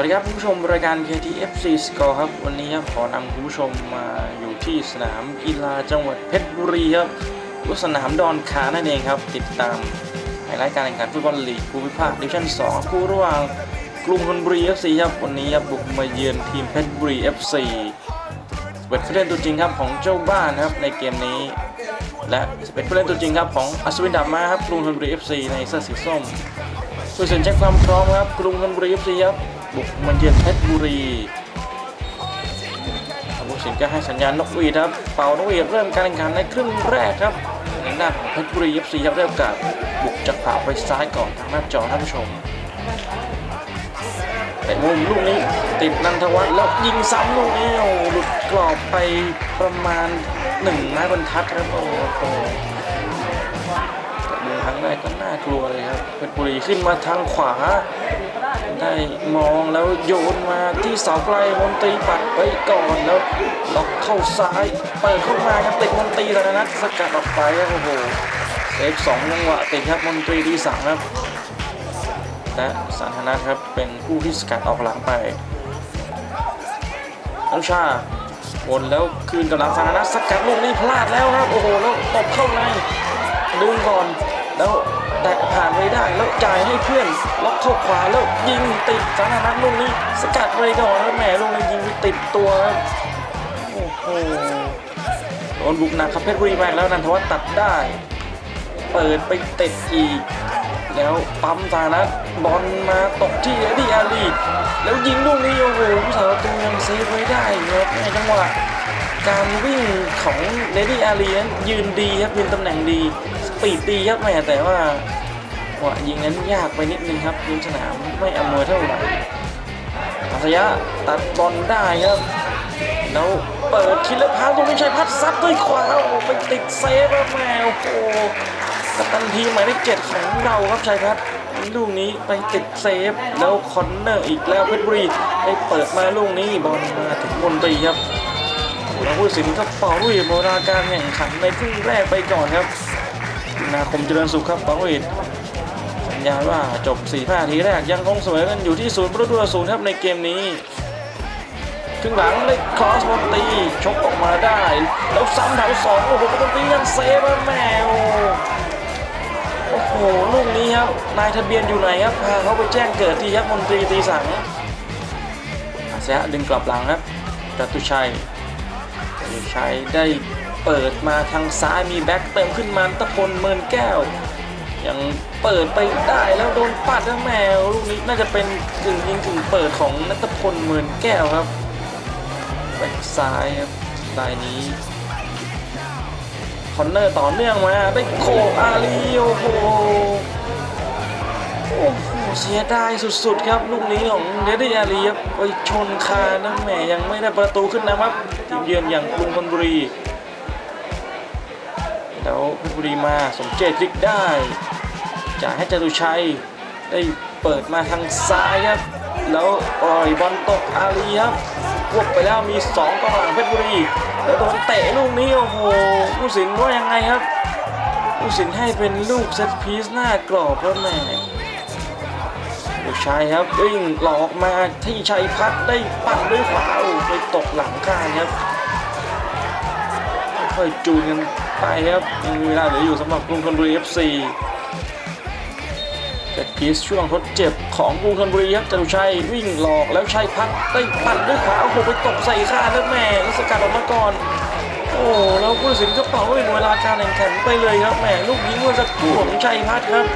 วัสดีครับผู้ชมรายการ KTFC Score ครับ วันนี้ครับขอนำคุณผู้ชมมาอยู่ที่สนามกีฬาจังหวัดเพชรบุรีครับรือสนามดอนคานั่นเองครับ ติดตามไฮไลท์การแข่งขันฟุตบอลลีกภูมิภาคดิวิชั่น 2 คู่ระหว่างกรุงธนบุรี FC ครับ วันนี้ครับบุกมาเยือนทีมเพชรบุรี FC เป็นผู้เล่นตัวจริงครับของเจ้าบ้านครับในเกมนี้ และเป็นผู้เล่นตัวจริงครับของอัศวินดาบมาครับกรุงธนบุรี FC ในเสื้อสีส้มผู้สนใจความพร้อมครับกรุงธนบุรี FC ครับ บุกมาเยือนเพชรบุรีผู้สินก็ให้สัญญาณนกหวีดครับ เป่านกหวีดเริ่มการแข่งขันในครึ่งแรกครับในหน้าของเพชรบุรี FC ครับได้โอกาสบุกจากขวาไปซ้ายก่อนทางหน้าจอท่านผู้ชมแต่มุมลูกนี้ติดนันทวัฒน์แล้วยิงซ้ำลูกนี้โอ้หลุดกรอบไปประมาณหนึ่งไม้บรรทัดครับโอ้โหแต่ดูครั้งแรกก็น่ากลัวเลยครับเพชรบุรีขึ้นมาทางขวา ได้มองแล้วโยนมาที่เสาไกลมนตรีปัดไปก่อนแล้วล็อกเข้าซ้ายเปิดเข้ามาครับติดมนตรีแล้วนะสกัดออกไปโอ้โหเซฟสองจังหวะติดครับมนตรีดีสังครับและสันทนะครับเป็นผู้ที่สกัดออกหลังไปอนุชาวนแล้วคืนกับหลังสันทนะสกัดลูกนี้พลาดแล้วครับโอ้โหแล้วตบเข้าในดูก่อนแล้ว แตะผ่านไปได้แล้วจ่ายให้เพื่อนล็อกเข้าขวาแล้วยิงติดสันทนะลูกนี้ สกัดไปก่อนแล้วแหมลูกนี้ยิงไปติดตัวครับโอ้โหโดนบุกหนักครับเพชรบุรีมากแล้วนันทวัฒน์ตัดได้ เปิดไปเตะอีก แล้วปั๊มตานะบอลมาตกที่เอดีอาลีแล้วยิงลูกนี้โอ้โหผู้สาวประตูยังเซฟไว้ได้ครับในจังหวะการวิ่งของเดดี้อาลีนั้นยืนดีครับยืนตำแหน่งดี ปีดดีครับแม่แต่ว่าจังหวะยิงนั้นยากไปนิดนึงครับพื้นสนามไม่อำนวยเท่าไหร่อาสยะตัดบอลได้ครับแล้วเปิดคิดแล้วพาตรงนี้ชัยพัฒน์ซัดด้วยขวาโอ้ไปติดเซฟครับแม่โอ้กัปตันทีหมายเลขเจ็ดของเราครับชัยพัฒน์ลูกนี้ไปติดเซฟแล้วคอนเนอร์อีกแล้วเพชรบุรีได้เปิดมาลูกนี้บอลมาถึงมนตรีครับแล้วผู้สินก็เป่าลุยโบราการแข่งขันในครึ่งแรกไปก่อนครับ นาคมเจริญสุขครับเป่าลุยสัญญาณว่าจบ4 5นาทีแรกยังคงเสมอกันอยู่ที่ศูนย์ประตูศูนย์ครับในเกมนี้ครึ่งหลังเลยคอสบอลตีชกออกมาได้ แล้วซ้ำแถวสองโอ้โหบอลตียังเซฟอะแมวโอ้โหลูกนี้ครับนายทะเบียนอยู่ไหนครับพาเขาไปแจ้งเกิดที่ยักษ์มนตรีตีสังอาเซียดึงกลับหลังครับจตุชัยจตุชัยได้ เปิดมาทางซ้ายมีแบ็คเติมขึ้นมาตะพลเมินแก้ว ยังเปิดไปได้แล้วโดนปัดแล้วแมวลูกนี้น่าจะเป็นกึ่งยิงกึ่งเปิดของนัตพลเมินแก้วครับแบ็คซ้ายครับลายนี้คอนเนอร์ต่อเนื่องมาได้โคอาลีโอโหโอ้โหเสียดายสุดๆครับลูกนี้ของเดดี้อาลีครับไปชนคานนะแหมยังไม่ได้ประตูขึ้นนะครับทีมเยือนอย่างกรุงธนบุรี แล้วเพชรบุรีมาสมเจตพลิกได้จ่ายให้จตุชัยได้เปิดมาทางซ้ายครับ แล้วปล่อยบอลตกอาลีครับควบไปแล้วมี2กองหลังเพชรบุรีแล้วโดนเตะลูกนี้โอ้โหผู้สินว่ายังไงครับผู้สินให้เป็นลูกเซตพีซหน้ากรอบครับแม่ลูกชายครับวิ่งหลอกมาที่ชัยพัฒได้ปั่นด้วยขวาไปตกหลังข้างครับ ค่อยๆจูนกันไปครับยังมีเวลาเหลืออยู่สำหรับกรุงธนบุรี FC เซตพีซช่วงทดเจ็บของกรุงธนบุรีครับจตุชัยวิ่งหลอกแล้วชัยพัฒน์ได้ปั่นด้วยขวาโอ้โหไปตกใส่ข้าแล้วแม่แล้วสกัดออกมาก่อน โอ้แล้วผู้ตัดสินก็เป่าเป็นเวลาการแข่งขันไปเลยครับแหมลูกยิงเมื่อสักครู่ของชัยพัฒครับ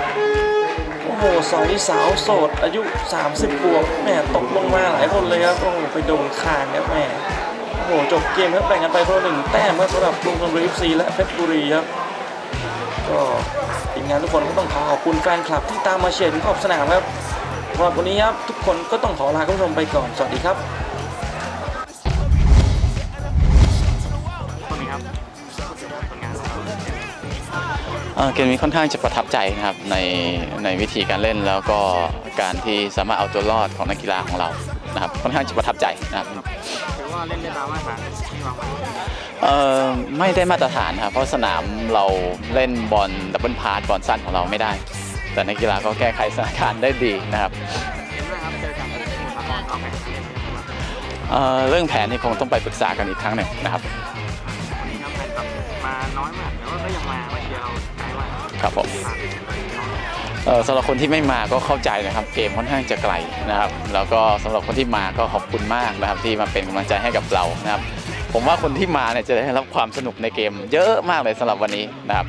โอ้โหสอยสาวโสดอายุ 30บวกแหมตกลงมาหลายคนเลยครับโอ้โหไปโดนคานครับแหม โอ้โหจบเกมครับแบ่งกันไปคนละหนึ่งแต้มครับสำหรับกรุงธนบุรี FC และเพชรบุรีครับก็ทีมงานทุกคนก็ต้องขอขอบคุณแฟนคลับที่ตามมาเชียร์ถึงขอบสนามครับสำหรับวันนี้ครับทุกคนก็ต้องขอลาคุณผู้ชมไปก่อนสวัสดีครับเกมนี้ค่อนข้างจะประทับใจนะครับในในวิธีการเล่นแล้วก็การที่สามารถเอาตัวรอดของนักกีฬาของเรานะครับค่อนข้างจะประทับใจนะครับ ว่าเล่นได้ตามมาตรฐานที่วางไว้เอ่อไม่ได้มาตรฐานครับเพราะสนามเราเล่นบอลดับเบิลพาสบอลสั้นของเราไม่ได้ แต่นักกีฬาก็แก้ไขสถานการณ์ได้ดีนะครับเห็นไหมครับเจอกับสมุทรสาครเอาแผนเล่นกันมาเอ่อเรื่องแผนนี่คงต้องไปปรึกษากันอีกครั้งหนึ่งนะครับ วันนี้ก็แฟนคลับมาน้อยมากแต่ว่าก็ยังมามาเชียร์เราใกล้มากครับผมเอ่อ สำหรับคนที่ไม่มาก็เข้าใจนะครับเกมค่อนข้างจะไกลนะครับ แล้วก็สำหรับคนที่มาก็ขอบคุณมากนะครับ ที่มาเป็นกำลังใจให้กับเรานะครับ ผมว่าคนที่มาเนี่ยจะได้รับความสนุกในเกม เยอะมากเลยสำหรับวันนี้นะครับ